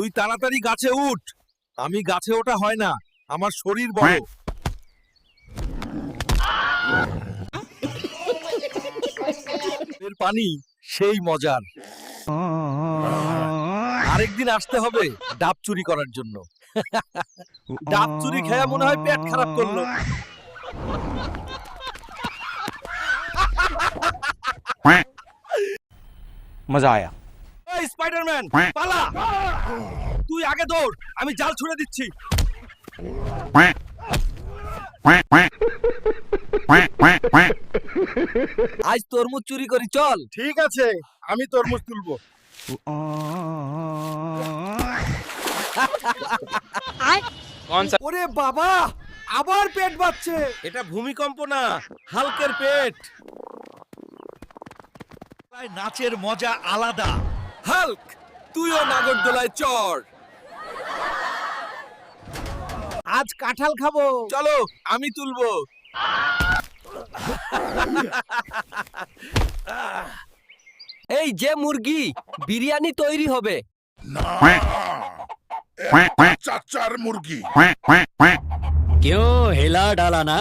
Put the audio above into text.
তুই তাড়াতাড়ি গাছে উঠ। আমি গাছে ওটা হয় না, আমার শরীর বড়। এর পানি সেই মজার। আরেকদিন আসতে হবে ডাব চুরি করার জন্য। ডাব চুরি খেয়ে মনে হয় পেট খারাপ করল। মজা আয়া। এই স্পাইডারম্যান পালা। তুই আগে দৌড় আমি জাল ছুড়ে দিচ্ছি। আজ তরমুজ চুরি করি চল। ঠিক আছে আমি তরমুজ তুলবো। ওরে বাবা আবার পেট বাচ্ছে। এটা ভূমিকম্প না হালকের পেট। নাচের মজা আলাদা। হাল্ক তুইও নাগরদোলায় চর আজ কাঁঠাল খাব। চলো আমি তুলবো। এই যে মুরগি বিরিয়ানি তৈরি হবে। চাচার মুরগি। কেউ হেলা ডালা না।